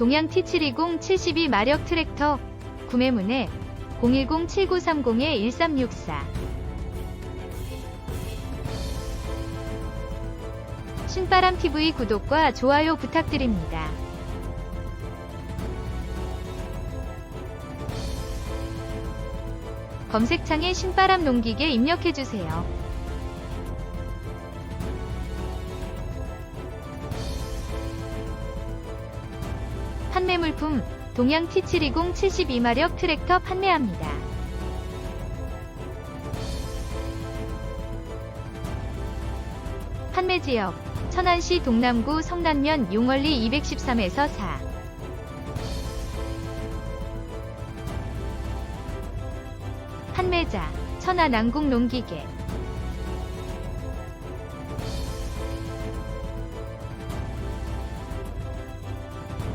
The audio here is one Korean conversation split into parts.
동양 T720 72 마력 트랙터 구매 문의 010-7930-1364 신바람 TV 구독과 좋아요 부탁드립니다. 검색창에 신바람 농기계 입력해주세요. 판매 물품 동양 T720 72마력 트랙터 판매합니다. 판매 지역 천안시 동남구 성남면 용월리 213에서 4 판매자 천안 안국 농기계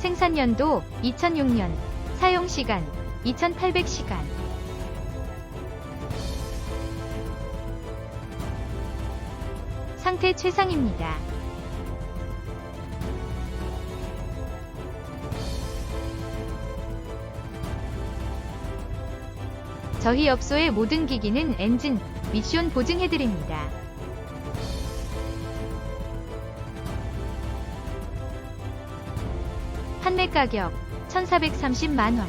생산 연도 2006년 사용 시간 2800시간 상태 최상입니다. 저희 업소의 모든 기기는 엔진, 미션 보증해드립니다. 판매 가격 1430만 원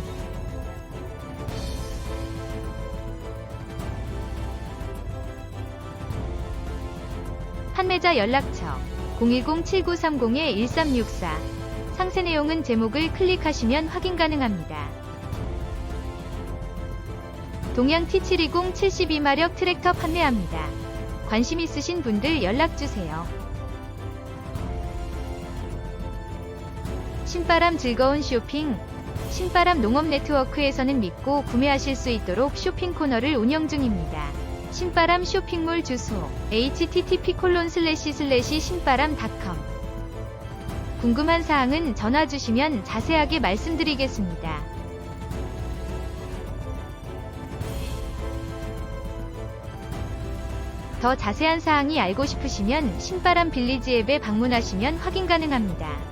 판매자 연락처 010-7930-1364 상세 내용은 제목을 클릭하시면 확인 가능합니다. 동양 T720 72마력 트랙터 판매합니다. 관심 있으신 분들 연락주세요. 신바람 즐거운 쇼핑 신바람 농업 네트워크에서는 믿고 구매하실 수 있도록 쇼핑 코너를 운영 중입니다. 신바람 쇼핑몰 주소 http 콜론 슬래시 슬래시 신바람닷컴 궁금한 사항은 전화 주시면 자세하게 말씀드리겠습니다. 더 자세한 사항이 알고 싶으시면 신바람 빌리지 앱에 방문하시면 확인 가능합니다.